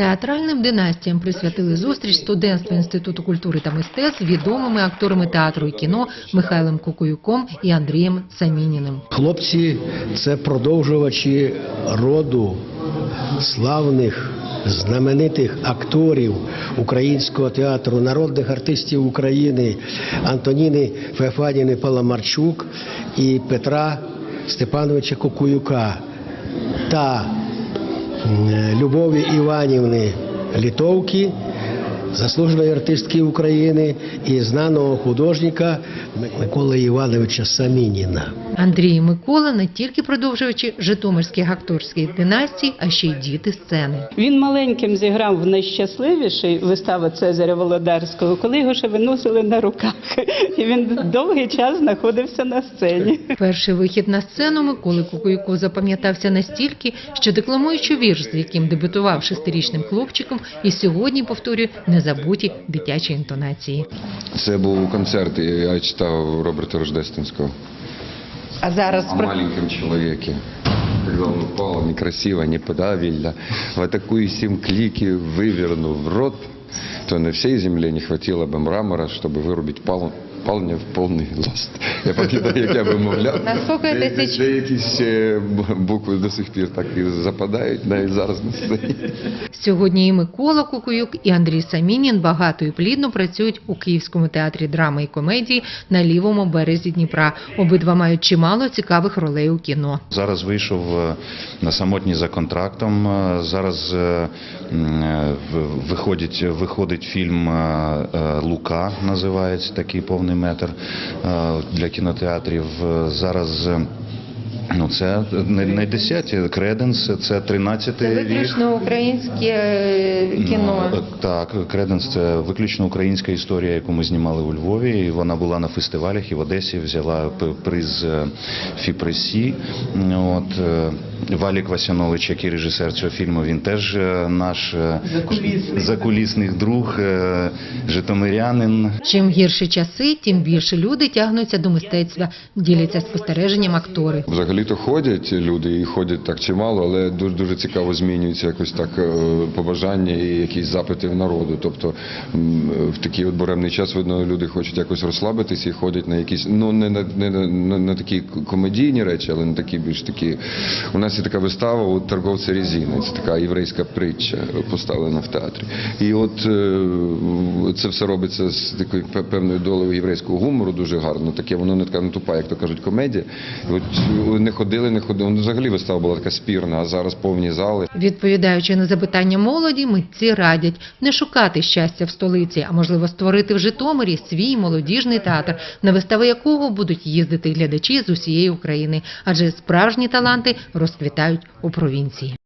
Театральним династіям присвятили зустріч студентства Інституту культури та мистецтв відомими акторами театру і кіно Михайлом Кукуюком і Андрієм Самініним. Хлопці це продовжувачі роду славних, знаменитих акторів українського театру, народних артистів України Антоніни Феофаніни Паламарчук і Петра Степановича Кукуюка та Любові Іванівни Літовки, заслуженої артистки України і знаного художника Миколи Івановича Самініна. Андрій Микола не тільки продовжувачі житомирських акторських династій, а ще й діти сцени. Він маленьким зіграв в найщасливіший виставу Цезаря Володарського, коли його ще виносили на руках. І він довгий час знаходився на сцені. Перший вихід на сцену Миколи Кукуюку запам'ятався настільки, що декламуючи вірш, з яким дебютував шестирічним хлопчиком, і сьогодні повторює незабуті дитячі інтонації. Це був концерт, і я читав Роберта Рождественського А зараз о маленьком человеке. Когда он упал, некрасиво, неправильно, в такую сим клики вывернув рот, то на всей земле не хватило бы мрамора, чтобы вырубить пал, палня в повний ласт. Я пам'ятаю, як я вимовляв. На скільки тисяч? де якісь е, букви до сих пір так і западають, навіть зараз на сцені. Сьогодні і Микола Кукуюк, і Андрій Самінін багато і плідно працюють у Київському театрі драми і комедії на лівому березі Дніпра. Обидва мають чимало цікавих ролей у кіно. Зараз вийшов е, на самотній за контрактом. Е, Зараз виходить, виходить фільм Лука, називається такий повний метр е, для кінотеатрів. Зараз е, ну це не, не 10, Креденс, це 13 рік. українське Ну, е, Так, Креденс це виключно українська історія, яку ми знімали у Львові. І вона була на фестивалях і в Одесі взяла приз Фіпресі. От Валік Васянович, який режисер цього фільму, він теж е, наш е, закулісний друг, е, житомирянин. Чим гірші часи, тим більше люди тягнуться до мистецтва, діляться спостереженням актори. Взагалі-то ходять люди і ходять так чимало, але дуже дуже цікаво змінюються якось так побажання і якісь запити в народу. Тобто в такий от буремний час видно, люди хочуть якось розслабитися і ходять на якісь ну не на не на, на, на такі комедійні речі, але на такі більш такі. У нас є така вистава у торговця резини. Це така єврейська притча поставлена в театрі. І от е, це все робиться з такою певною долею єврейського гумору, дуже гарно. Таке воно не така не тупа, як то кажуть, комедія. І от не ходили, не ходили. Ну, взагалі вистава була така спірна, а зараз повні зали. Відповідаючи на запитання молоді, митці радять не шукати щастя в столиці, а можливо створити в Житомирі свій молодіжний театр, на вистави якого будуть їздити глядачі з усієї України, адже справжні таланти розквітають у провінції.